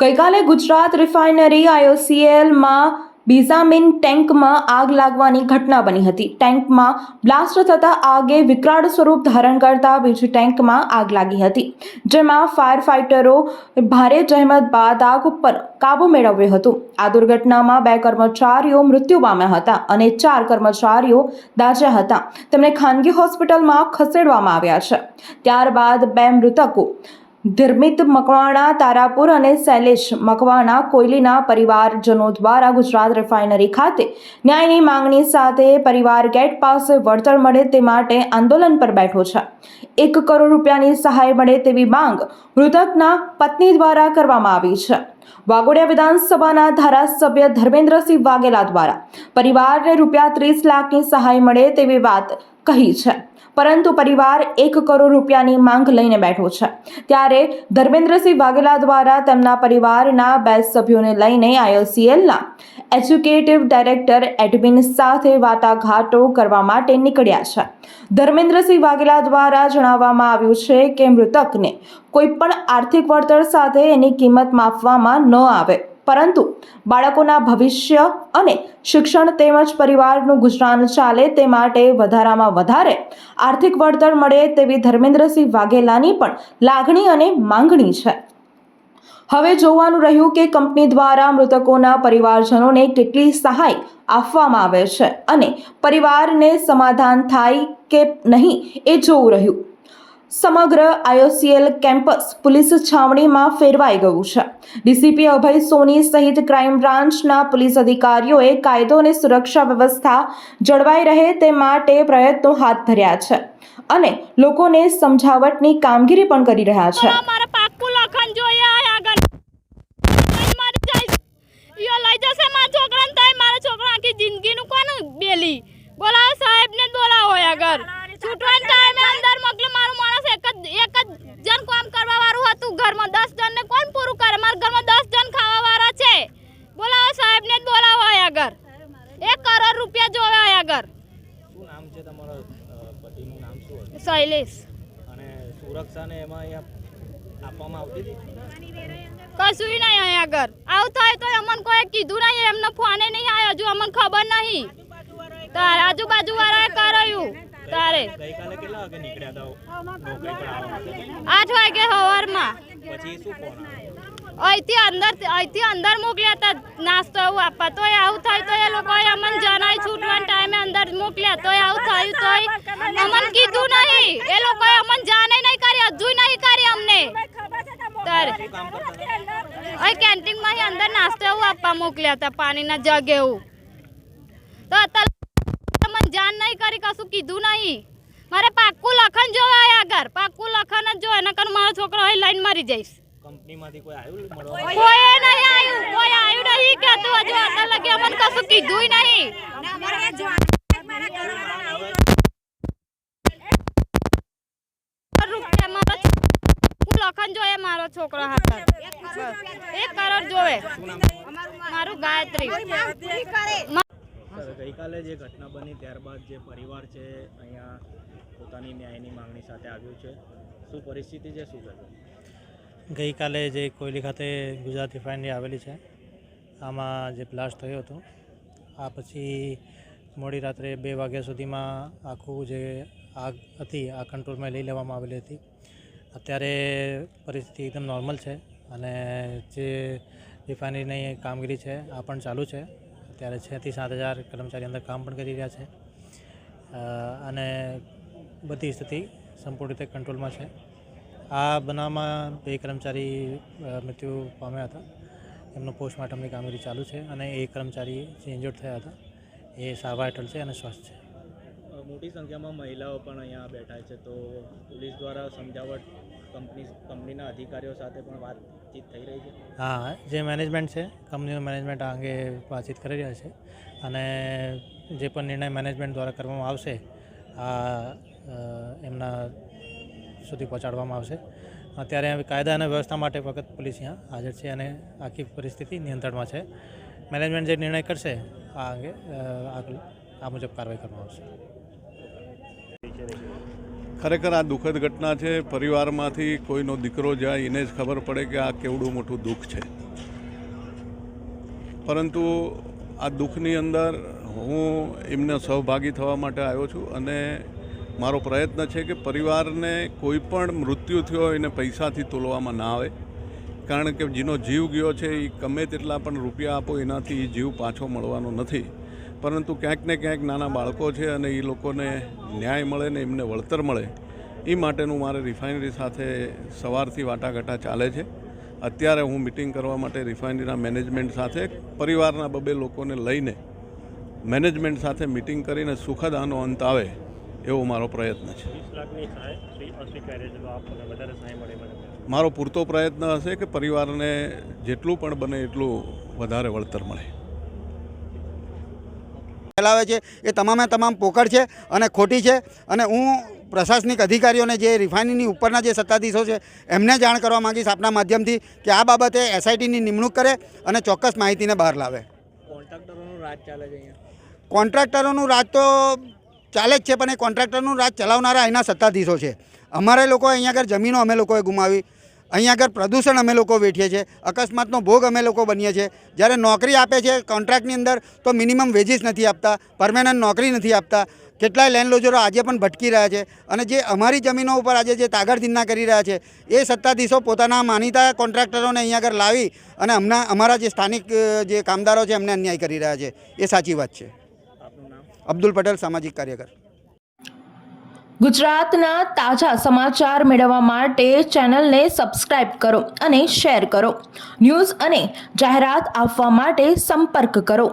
ગઈકાલે ગુજરાત રિફાઇનરી આઈઓસીએલમાં બીઝામિન ટેન્કમાં આગ લાગવાની ઘટના બની હતી. ટેન્કમાં બ્લાસ્ટ થતાં આગે વિકરાળ સ્વરૂપ ધારણ કરતા બીજી ટેન્કમાં આગ લાગી હતી, જેમાં ફાયર ફાઇટરો ભારે જહેમત બાદ આગ ઉપર કાબુ મેળવ્યો હતો. આ દુર્ઘટનામાં બે કર્મચારીઓ મૃત્યુ પામ્યા હતા અને ચાર કર્મચારીઓ દાઝ્યા હતા. તેમને ખાનગી હોસ્પિટલમાં ખસેડવામાં આવ્યા છે. ત્યારબાદ બે મૃતકો ધર્મિત મકવાણા, તારાપુર અને શૈલેષ મકવાણા કોયલીના પરિવારજનો દ્વારા ગુજરાત રિફાઇનરી ખાતે ન્યાયની માંગણી સાથે પરિવાર ગેટ પાસે વળતર મળે તે માટે આંદોલન પર બેઠો છે. એક કરોડ રૂપિયાની સહાય મળે તેવી માંગ મૃતકના પત્ની દ્વારા કરવામાં આવી છે. વાઘોડિયા વિધાનસભાના ધારાસભ્ય ધર્મેન્દ્રસિંહ વાઘેલા દ્વારા પરિવારને રૂપિયા ત્રીસ લાખની સહાય મળે તેવી વાત કહી છે. પરંતુ પરિવાર એક કરોડ રૂપિયાની માંગ લઈને બેઠો છે. ત્યારે ધર્મેન્દ્રસિંહ વાઘેલા દ્વારા તેમના પરિવારના બે સભ્યોને લઈને આઈઓસીએલના એજ્યુકેટિવ ડાયરેક્ટર એડમિન સાથે વાટાઘાટો કરવા માટે નીકળ્યા છે. ધર્મેન્દ્રસિંહ વાઘેલા દ્વારા જણાવવામાં આવ્યું છે કે મૃતકને કોઈપણ આર્થિક વળતર સાથે એની કિંમત માપવામાં ન આવે. પરંતુ બાળકોના ભવિષ્ય અને શિક્ષણ તેમજ પરિવારનું ગુજરાન ચાલે તે માટે વધારામાં વધારે આર્થિક વળતર મળે તેવી ધર્મેન્દ્રસિંહ વાઘેલાની પણ લાગણી અને માંગણી છે. હવે જોવાનું રહ્યું કે કંપની દ્વારા મૃતકોના પરિવારજનોને કેટલી સહાય આપવામાં આવે છે અને પરિવારને સમાધાન થાય કે નહીં એ જોવું રહ્યું. સમગ્ર આઈઓસીએલ કેમ્પસ પોલીસ છાવણીમાં ફેરવાઈ ગયું છે. ડીસીપી અભય સોની સહિત ક્રાઇમ બ્રાન્ચના પોલીસ અધિકારીઓએ કાયદો અને સુરક્ષા વ્યવસ્થા જળવાઈ રહે તે માટે પ્રયત્નો હાથ ધર્યા છે અને લોકોને સમજાવટની કામગીરી પણ કરી રહ્યા છે મારે પાક્કું લખન જોઈએ આ આગળ નહીં મારી જઈશ ઈયો લઈ જશે મારા છોકરાને તોય મારા છોકરા આખી જિંદગીનું કોનું બેલી બોલાવો સાહેબને જ બોલાવો હોય આગળ છૂટવાના ટાઈમે અંદર મોકલે મારું માણસ એક જ એક જ જણ કામ કરવા વાળું હતું ઘરમાં દસ જણને કોણ પૂરું કરે મારા ઘરમાં દસ જણ ખાવા વાળા છે બોલાવો સાહેબને જ બોલાવો હોય આગળ એક કરોડ રૂપિયા જોવે હોય આગળ શું નામ છે તમારા અ, પતિનું નામ શું હતું શૈલેષ. અને સુરક્ષાને એમાં અહીંયા આપવામાં આવતી હતી? કશું નહીં અહીં આગળ. આવું થાય તો અમને કોઈ કીધું નહીં એમનો ફોને નહીં આવ્યો. હજુ અમને ખબર નહીં. તારે આજુબાજુ વાળાએ કરાયું. તારે. આઠ વાગે સવારમાં પછી શું ફોન આવ્યો? અહીંથી અંદર અહીંથી અંદર મોકલ્યા હતા. નાસ્તો એવું આપવા. તોય આવું થાય તો એ લોકોએ અમને જણાય છૂટવાના ટાઈમે અંદર મોકલ્યા. તોય આવું થયું, તોય અમને કીધું નહીં. એ લોકોએ અમને જાણે નહીં કરી હજુ નહીં કરી અમને. અહીં કેન્ટીનમાં અંદર નાસ્તો એવું આપવા મોકલ્યા હતા, પાણીના જગ એવું. તો અત્યારે મને જાણ નહીં કરી, કશું કીધું નહીં. મારે પાક્કું લખન જોવા આગળ. પાક્કું લખન જ જોવે એના કારણ મારો છોકરો અહીં લાઈન મરી જઈશ. કંપનીમાંથી કોઈ આવ્યું મળવા? કોઈ નહીં આવ્યું કોઈ આવ્યું નહીં કહેતું હજુ અત્યારે લગી અમને કશું કીધું નહીં. લખન જોઈએ મારો છોકરો હાથર એક કરોડ જોવે. મારું ગાયત્રી. ગઈકાલે જે ઘટના બની ત્યારબાદ જે પરિવાર છે અહીંયા પોતાની ન્યાયની માંગણી સાથે આવ્યું છે. શું પરિસ્થિતિ છે શું થયું ગઈકાલે જે કોયલી ખાતે ગુજરાત રિફાઇનરી આવેલી છે, આમાં જે બ્લાસ્ટ થયો હતો, આ પછી મોડી રાત્રે બે વાગ્યા સુધીમાં આખું જે આગ હતી, આ કંટ્રોલમાં લઈ લેવામાં આવેલી હતી. અત્યારે પરિસ્થિતિ એકદમ નોર્મલ છે અને જે રિફાઇનરીની કામગીરી છે, આ પણ ચાલુ છે. અત્યારે છથી સાત હજાર કર્મચારી અંદર કામ પણ કરી રહ્યા છે. અને બધી સ્થિતિ સંપૂર્ણ રીતે કંટ્રોલમાં છે. આ બનાવમાં બે કર્મચારી મૃત્યુ પામ્યા હતા. એમનું પોસ્ટમોર્ટમની કામગીરી ચાલુ છે અને એ કર્મચારી જે ઇન્જર્ડ થયા હતા એ સારવાર હેઠળ છે અને સ્વસ્થ છે. મોટી સંખ્યામાં મહિલાઓ પણ અહીંયા બેઠા છે. તો પોલીસ દ્વારા સમજાવટ કંપની કંપનીના અધિકારીઓ સાથે પણ વાતચીત થઈ રહી છે? હા જે મેનેજમેન્ટ છે કંપનીનું મેનેજમેન્ટ આ અંગે વાતચીત કરી રહ્યા છે. અને જે પણ નિર્ણય મેનેજમેન્ટ દ્વારા કરવામાં આવશે આ એમના સુધી પહોંચાડવામાં આવશે. અત્યારે કાયદા અને વ્યવસ્થા માટે વખત પોલીસ અહીંયા હાજર છે અને આખી પરિસ્થિતિ નિયંત્રણમાં છે. મેનેજમેન્ટ જે નિર્ણય કરશે, આ અંગે આગળ આ મુજબ કાર્યવાહી કરવામાં આવશે. ખરેખર આ દુઃખદ ઘટના છે. પરિવારમાંથી કોઈનો દીકરો જાય, એને જ ખબર પડે કે આ કેવડું મોટું દુઃખ છે. પરંતુ આ દુઃખની અંદર હું એમને સહભાગી થવા માટે આવ્યો છું અને મારો પ્રયત્ન છે કે પરિવારને કોઈ પણ મૃત્યુ થયો એને પૈસાથી તોલવામાં ના આવે. કારણ કે જેનો જીવ ગયો છે એ ગમે તેટલા પણ રૂપિયા આપો, એનાથી એ જીવ પાછો મળવાનો નથી. પરંતુ ક્યાંક ને ક્યાંક નાના બાળકો છે અને એ લોકોને ન્યાય મળે ને એમને વળતર મળે એ માટેનું મારે રિફાઇનરી સાથે સવારથી વાટાઘાટા ચાલે છે. અત્યારે હું મિટિંગ કરવા માટે રિફાઇનરીના મેનેજમેન્ટ સાથે, પરિવારના બબે લોકોને લઈને મેનેજમેન્ટ સાથે મિટિંગ કરીને સુખદ આનો અંત આવે. એવો મારો પ્રયત્ન છે. મારો પૂરતો પ્રયત્ન હશે કે પરિવારને જેટલું પણ બને એટલું વધારે વળતર મળે. ફેલાવે છે. એ તમામે તમામ પોકળ છે અને ખોટી છે અને હું પ્રશાસનિક અધિકારીઓને જે રિફાઇનરીની ઉપરના જે સત્તાધીશો છે એમને જાણ કરવા માગીશ આપના માધ્યમથી કે આ બાબતે એસઆઈટીની નિમણૂક કરે અને ચોક્કસ માહિતીને બહાર લાવે. કોન્ટ્રાક્ટરોનું રાજ ચાલે છે કોન્ટ્રાક્ટરોનું રાજ તો ચાલે જ છે, પણ એ કોન્ટ્રાક્ટરનું રાજ ચલાવનારા અહીંના સત્તાધીશો છે. અમારે લોકો અહીંયા આગળ જમીનો અમે લોકોએ ગુમાવી, અહીંયા આગળ પ્રદૂષણ અમે લોકો વેઠીએ છીએ, અકસ્માતનો ભોગ અમે લોકો બનીએ છીએ. જ્યારે નોકરી આપે છે કોન્ટ્રાક્ટની અંદર, તો મિનિમમ વેજીસ નથી આપતા, પરમેનન્ટ નોકરી નથી આપતા. કેટલાય લેન્ડલોજરો આજે પણ ભટકી રહ્યા છે અને જે અમારી જમીનો ઉપર આજે જે તાગડધીના કરી રહ્યા છે, એ સત્તાધીશો પોતાના માનીતા કોન્ટ્રાક્ટરોને અહીંયા આગળ લાવી અને હમણાં અમારા જે સ્થાનિક જે કામદારો છે, એમને અન્યાય કરી રહ્યા છે. એ સાચી વાત છે. અબ્દુલ પટેલ સામાજિક કાર્યકર. ગુજરાતના તાજા સમાચાર મેળવવા માટે ચેનલને સબસ્ક્રાઇબ કરો અને શેર કરો. ન્યૂઝ અને જાહેરાત આપવા માટે સંપર્ક કરો.